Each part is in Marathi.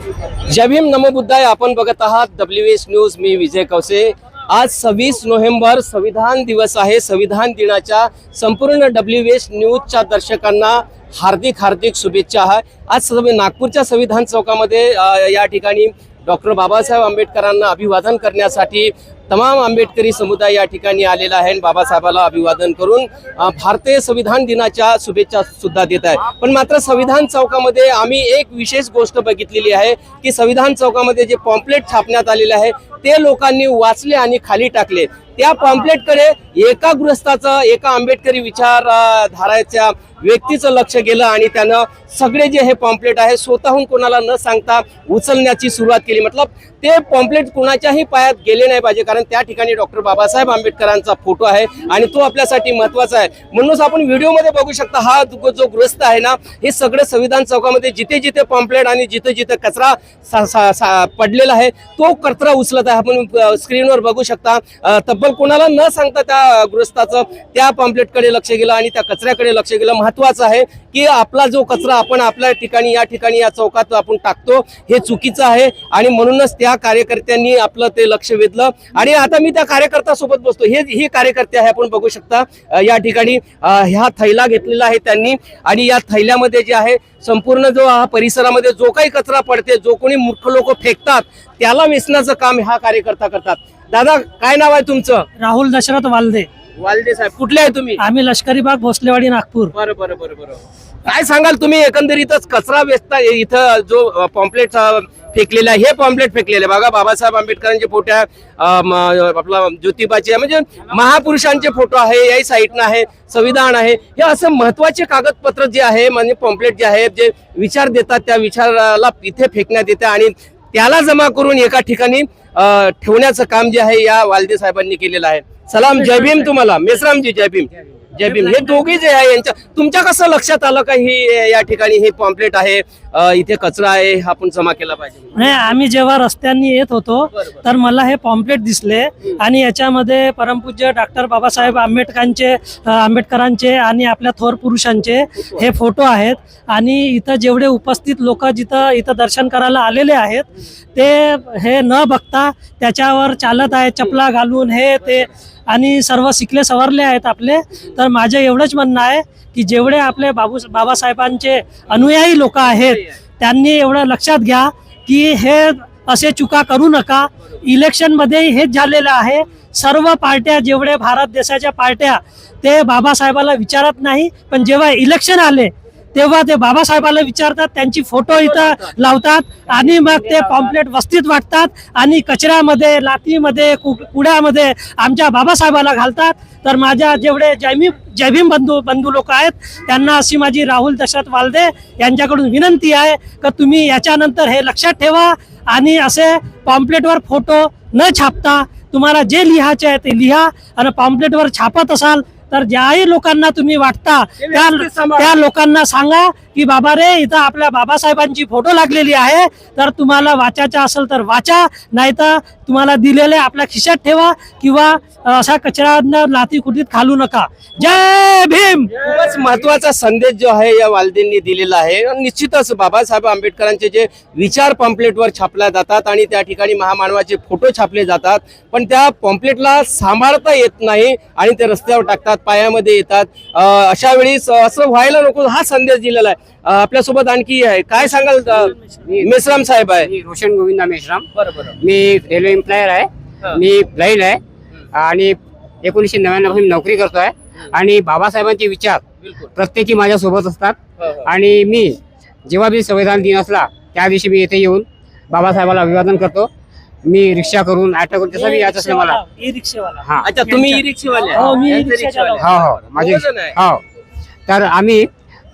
जय भीम नमो बुद्धाय. आपण बघत आहात डब्ल्यू एस न्यूज मी विजय कवसे आज सव्वीस नोव्हेंबर संविधान दिवस आहे. संविधान दिनाच्या संपूर्ण डब्ल्यू एस न्यूजच्या दर्शकांना हार्दिक हार्दिक शुभेच्छा आहे. आज सव- नागपूरच्या संविधान चौकामध्ये या ठिकाणी डॉक्टर बाबासाहेब आंबेडकरांना अभिवादन करण्यासाठी तमाम आंबेडकरी समुदाय या ठिकाणी आलेला आहे आणि बाबासाहेबाला अभिवादन करून भारतीय संविधान दिनाच्या शुभेच्छा सुद्धा देत आहे. पण मात्र संविधान चौकामध्ये आम्ही एक विशेष गोष्ट बघितलेली आहे की संविधान चौकामध्ये जे पॉम्पलेट छापण्यात आलेले आहे ते लोकांनी वाचले आणि खाली टाकले. त्या पॉम्पलेटकडे एका गृहस्थाचं एका आंबेडकरी विचार अ, व्यक्तीचं लक्ष गेलं आणि त्यानं सगळे जे हे पॉम्पलेट आहे स्वतःहून कोणाला न सांगता उचलण्याची सुरुवात केली. मतलब ते पॉम्पलेट कुणाच्याही पायात गेले नाही पाहिजे कारण त्या ठिकाणी डॉक्टर बाबासाहेब आंबेडकरांचा फोटो आहे आणि तो आपल्यासाठी महत्त्वाचा आहे. म्हणूनच आपण व्हिडिओमध्ये बघू शकता हा जो जो आहे ना हे सगळं संविधान चौकामध्ये जिथे जिथे पॉम्पलेट आणि जिथे जिथे कचरा सा- सा- सा- पडलेला आहे तो कचरा उचलत आहे. आपण स्क्रीनवर बघू शकता तब तब्बल कोणाला न सांगता त्या गृहस्थाचं त्या पॉम्पलेटकडे लक्ष गेलं आणि त्या कचऱ्याकडे लक्ष गेलं. महत्वाचं आहे की आपला जो कचरा आपण आपल्या ठिकाणी या ठिकाणी या चौकात आपण टाकतो हे चुकीचं आहे आणि म्हणूनच त्या कार्यकर्त्यांनी आपलं ते लक्ष वेधलं. आणि आता मी त्या कार्यकर्त्यासोबत बसतो. हे ही कार्यकर्ते आहे आपण बघू शकता. या ठिकाणी ह्या थैला घेतलेला आहे त्यांनी आणि या थैल्यामध्ये जे आहे संपूर्ण जो हा परिसरामध्ये जो काही कचरा पडते जो कोणी मूर्ख लोक फेकतात त्याला वेचण्याचं काम हा कार्यकर्ता करतात. दादा काय नाव आहे तुमचं? राहुल दशरथ वालदे. वालदे साहेब कुठले आहे तुम्ही? आम्ही लष्करी बाग भोसलेवाडी नागपूर. बरं बरं बरं बरं. काय सांगाल तुम्ही एकंदरीतच कचरा वेचता इथं जो पॉम्पलेट फेकलेला आहे हे पॉम्पलेट फेकलेले. बघा बाबासाहेब आंबेडकरांचे फोटो आहे. आपला ज्योतिबाचे म्हणजे महापुरुषांचे फोटो आहे याही साईटनं आहे संविधान आहे. हे असं महत्त्वाचे कागदपत्र जे आहे म्हणजे पॉम्पलेट जे आहे जे विचार देतात त्या विचाराला इथे फेकण्यात येते आणि त्याला जमा करून एका ठिकाणी ठेवण्याचं काम जे आहे या वालदे साहेबांनी केलेलं आहे. सलाम जय भीम तुम्हाला. मेसरामजी जय भीम. जय भीम हे दोघे जे आहे यांच्या तुमच्या कसं लक्षात आलं का ही या ठिकाणी हे पॉम्पलेट आहे? अं, इथे कचरा आहे हा आपण जमा केला पाहिजे. नाही आम्ही जेव्हा रस्त्यांनी येत होतो तर मला हे पॉम्पलेट दिसले आणि याच्यामध्ये परमपूज्य डॉक्टर बाबासाहेब आंबेडकरांचे अ, आंबेडकरांचे आणि आपल्या थोर पुरुषांचे हे फोटो आहेत. आणि इथं जेवढे उपस्थित लोक जिथं इथं दर्शन करायला आलेले आहेत ते हे न बघता त्याच्यावर चालत आहे चपला घालून हे ते आणि सर्व शिकले सवरले आहेत आपले. तर माझं एवढंच म्हणणं आहे की जेवढे आपले बाबू बाबासाहेबांचे अनुयायी लोक आहेत त्यांनी एवढं लक्षात घ्या की हे असे चुका करू नका. इलेक्शनमध्ये हेच झालेलं आहे. सर्व पार्ट्या जेवढे भारत देशाच्या पार्ट्या ते बाबासाहेबाला विचारत नाही. पण जेव्हा इलेक्शन आले तेव्हा ते बाबासाहेबाला विचारतात त्यांची फोटो इथं लावतात आणि मग ते पॉम्पलेट वस्तीत वाटतात आणि कचऱ्यामध्ये लातीमध्ये कु- कुड्यामध्ये आमच्या बाबासाहेबाला घालतात. तर माझ्या जेवढे जैमी जयभीम बंधू बंधू लोक आहेत त्यांना अशी माझी राहुल दशरथ वालदे यांच्याकडून विनंती आहे का तुम्ही याच्यानंतर हे लक्षात ठेवा आणि असे पॉम्पलेटवर फोटो न छापता तुम्हाला जे लिहायचे आहे ते लिहा आणि पॉम्पलेटवर छापत असाल तर ज्याही लोकांना तुम्ही वाटता त्या लोकांना सांगा की बाबा रे इथं आपल्या बाबासाहेबांची फोटो लागलेली आहे तर तुम्हाला वाचायचा असेल तर वाचा नाही तर तुम्हाला दिलेले आपल्या खिशात ठेवा किंवा असा कचरा लाती कुटीत खालू नका. जय भीम! खूपच महत्त्वाचा संदेश जो आहे या वालदेंनी दिलेला आहे. निश्चितच बाबासाहेब आंबेडकरांचे जे विचार पॉम्पलेटवर छापल्या जातात आणि त्या ठिकाणी महामानवाचे फोटो छापले जातात पण त्या पॉम्पलेटला सांभाळता येत नाही आणि ते रस्त्यावर टाकतात. पायामध्ये येतात. अशा वेळी असं व्हायला नको हा संदेश दिलेला आहे. आपल्यासोबत आणखी आहे. काय सांगाल अं, मेसराम साहेब आहे? रोशन गोविंदा मेश्राम बरं बरं. मी रेल्वे एम्प्लॉयर. आहे. मी ब्लाइंड आहे. आणि एकोणीसशे नव्याण्णवपासून नोकरी करतोय. आणि बाबासाहेबांचे विचार प्रत्येकी माझ्या सोबत असतात. आणि मी जेव्हा मी संविधान दिन असला त्या दिवशी मी येथे येऊन बाबासाहेबाला अभिवादन करतो. मी रिक्षा करून ऑटो करून तसं मी यायचं असलं मला. ई रिक्षेवाला. हा. अच्छा तुम्ही ई रिक्षावाले हो, मी यांचे. हो हो. माझे. हो. तर आम्ही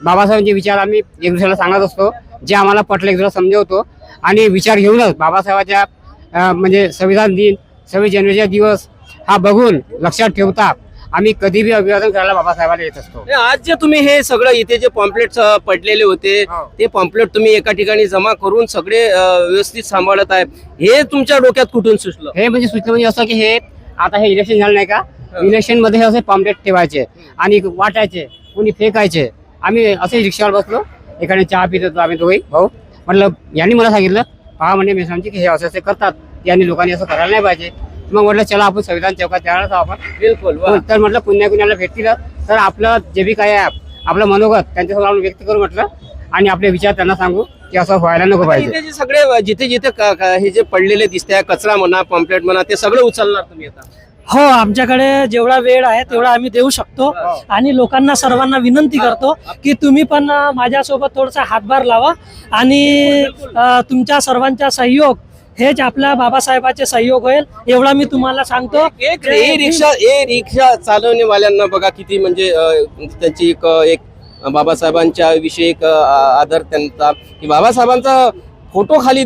बाबासाहेबांचे विचार आम्ही एक दुसऱ्याला सांगत असतो. जे आम्हाला पटलं एक दुसऱ्याला समजवतो. आणि विचार घेऊनच बाबासाहेबाच्या अं, म्हणजे संविधान दिन सव्वीस जानेवारीचा दिवस हा बघून लक्षात ठेवता आम्ही कधी बी अभिवादन करायला बाबासाहेबाला येत असतो. नाही, आज जे तुम्ही हे सगळं इथे जे पॉम्पलेट पडलेले होते हो. ते पॉम्पलेट तुम्ही एका ठिकाणी जमा करून सगळे अं, व्यवस्थित सांभाळत आहे. हे तुमच्या डोक्यात कुठून सुचलं हे म्हणजे सुचलं म्हणजे असं की हे आता हे इलेक्शन झालं नाही का? इलेक्शनमध्ये हे असे पॉम्पलेट ठेवायचे आणि वाटायचे कोणी फेकायचे. आम्ही असे रिक्षावर बसलो एकाने चहा पित होतो आम्ही दोघे. भाऊ म्हटलं यांनी मला सांगितलं पहा म्हणे मेसांची की हे असं असे करतात यांनी लोकांनी असं करायला नाही पाहिजे. मग म्हटलं चला आपण संविधान चौकात जाणार आहोत आपण. बिलकुल वा. तर म्हटलं पुण्या कुण्याला भेटतील? तर आपलं जे बी काय आहे आपलं मनोगत त्यांच्यासमोर आपण व्यक्त करू म्हटलं. आणि आपले विचार त्यांना सांगू की असं व्हायला नको पाहिजे. इथे जे सगळे जिथे जिथे क- क- हे जे पडलेले दिसते कचरा म्हणा पॉम्पलेट म्हणा ते सगळं उचलणार तुम्ही आता. हो आमच्याकडे जेवढा वेळ आहे तेवढा आम्ही देऊ शकतो. आणि लोकांना सर्वांना विनंती करतो की तुम्ही पण अं, माझ्यासोबत थोडासा हातभार लावा. आणि अं, तुमच्या सर्वांचा सहयोग हेच आपल्या बाबासाहेबाचे सहयोग होईल एवढा मी तुम्हाला सांगतो. एक ए रिक्षा ए रिक्षा चालवणेवाल्यांना बघा किती म्हणजे त्यांची एक एक बाबासाहेबांच्या विषयी एक आदर त्यांचा. की बाबासाहेबांचा फोटो खाली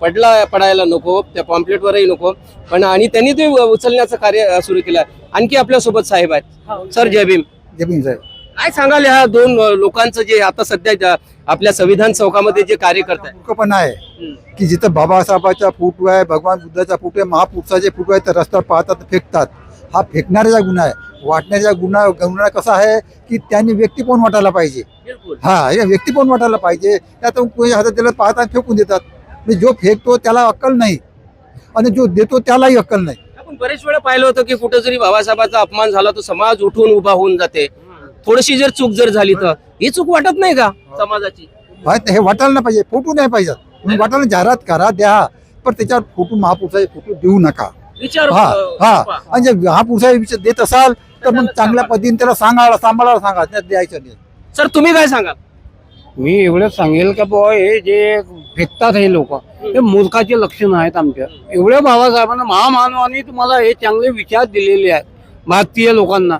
पडला पडायला नको त्या पॉम्पलेटवरही नको. पण आणि त्यांनी ते उचलण्याचं कार्य सुरू केलं. आणखी आपल्यासोबत साहेब आहेत. सर जय भीम. जमीन साहेब. काय सांगाल ह्या दोन लोकांचं जे आता सध्या आपल्या संविधान चौकामध्ये जे कार्य करत पण आहे की जिथं बाबासाहेबाचा फोटो आहे भगवान बुद्धाचा फोटो आहे महापुरुषाचे फोटो आहे तर रस्त्यावर पाहतात फेकतात. हा फेकणाऱ्याचा गुन्हा आहे वाटण्याचा गुन्हा गुन्हा कसा आहे की त्यांनी व्यक्ती पण वाटायला पाहिजे. हा हे व्यक्ती पण वाटायला पाहिजे. त्यात कोणी हातात त्याला पाहतात फेकून देतात. म्हणजे जो फेकतो त्याला अक्कल नाही. आणि जो देतो त्यालाही अक्कल नाही. आपण बरेच वेळा पाहिलं होतं की कुठं जरी बाबासाहेबांचा अपमान झाला तो समाज उठून उभा होऊन जाते. थोडीशी जर चूक जर झाली तर? ही चूक वाटत नाही का? समाजाची. माहीत नाही, हे वाटायला नाही पाहिजे फोटो नाही पाहिजे. तुम्ही वाटायला जाहिरात करा द्या. पण त्याच्यावर फोटो महापुरुषाचे फोटो देऊ नका. विचार हा हा. आणि जर महापुरुषाचे विषय देत असाल तर मग चांगल्या पद्धतीने त्याला सांगायला सांभाळायला सांगा त्यात द्यायचं नाही. सर तुम्ही काय सांगाल? मी एवढंच सांगेल का बुवा हे जे फेकतात हे लोक हे मूर्खाचे लक्षण आहेत आमच्या. एवढ्या बाबासाहेबांना महामानवाने तुम्हाला हे चांगले विचार दिलेले आहेत भारतीय लोकांना.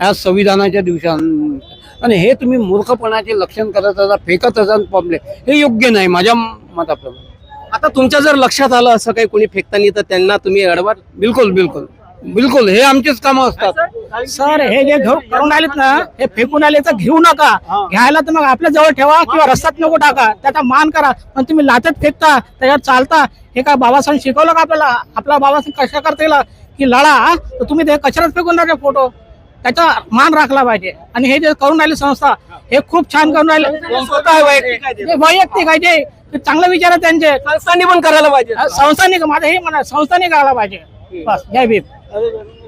या संविधानाच्या दिवसां आणि हे तुम्ही मूर्खपणाचे लक्षण करत असा फेकत असाल पब्ले हे योग्य नाही माझ्या मताप्रमाणे. आता तुमच्या जर लक्षात आलं असं काही कोणी फेकताना तर त्यांना तुम्ही अडवा. बिलकुल बिलकुल. बिलकुल हे आमचेच कामं असतात. सर हे जे घेऊन करून आलेत ना हे फेकून आले तर घेऊ नका. घ्यायला तर मग आपल्या जवळ ठेवा किंवा रस्त्यात नको टाका. त्याचा मान करा. पण तुम्ही लाचत फेकता त्याच्यावर चालता. हे काय बाबासाहेब शिकवलं का आपल्याला? आपला बाबासाहेब कशा करता येईल की लढा? तर तुम्ही ते कचऱ्यात फेकून टाका फोटो. त्याचा मान राखला पाहिजे. आणि हे जे करून राहिले संस्था हे खूप छान करून राहिले. वैयक्तिक आहे ते. वैयक्तिक आहे ते. ते चांगले विचार आहे त्यांचे. संस्थांनी पण करायला पाहिजे. संस्थांनी माझं हे म्हणा संस्थांनी करायला पाहिजे. बस जय भीम.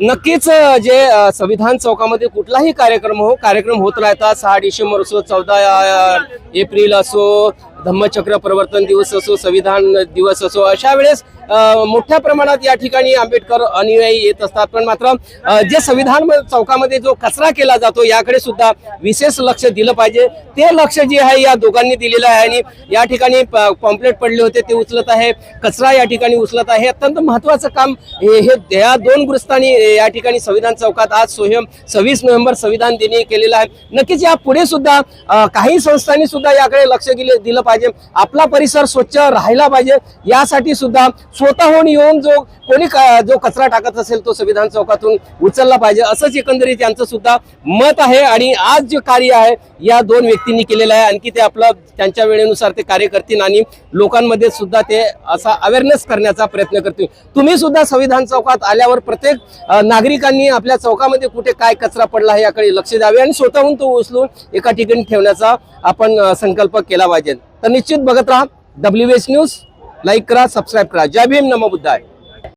नक्कीच जे संविधान चौकामध्ये कुठलाही कार्यक्रम हो कार्यक्रम होत राहतात सहा डिसेंबर असो चौदा एप्रिल असो धम्मचक्र प्रवर्तन दिवस असो संविधान दिवस असो अशा वेळेस मोठ्या प्रमाणात या ठिकाणी आंबेडकर अनुयायी येत असतात. पण मात्र जे संविधान चौकामध्ये जो कचरा केला जातो याकडे सुद्धा विशेष लक्ष दिलं पाहिजे. ते लक्ष जे आहे या दोघांनी दिलेलं आहे आणि या ठिकाणी पॉम्पलेट पडले होते ते उचलत आहे. कचरा या ठिकाणी उचलत आहे. अत्यंत महत्वाचं काम हे हे या दोन गृहस्थांनी या ठिकाणी संविधान चौकात आज स्वयं सव्वीस नोव्हेंबर संविधान दिनी केलेलं आहे. नक्कीच या पुढे सुद्धा काही संस्थांनी सुद्धा याकडे लक्ष दिलं पाहिजे. आपला परिसर स्वच्छ राहायला पाहिजे. यासाठी सुद्धा स्वतःहून येऊन जो कोणी जो कचरा टाकत असेल तो संविधान चौकातून उचलला पाहिजे असंच एकंदरीत यांचं सुद्धा मत आहे. आणि आज जे कार्य आहे या दोन व्यक्तींनी केलेलं आहे. आणखी ते आपलं त्यांच्या वेळेनुसार ते कार्य करतील आणि लोकांमध्ये सुद्धा ते असा अवेअरनेस करण्याचा प्रयत्न करतील. तुम्ही सुद्धा संविधान चौकात आल्यावर प्रत्येक नागरिकांनी आपल्या चौकामध्ये कुठे काय कचरा पडला आहे याकडे लक्ष द्यावे आणि स्वतःहून तो उचलून एका ठिकाणी ठेवण्याचा आपण संकल्प केला पाहिजे. तर निश्चित बघत राहा डब्ल्यू एच न्यूज लाईक करा सबस्क्राईब करा. जय भीम नमो बुद्धाय.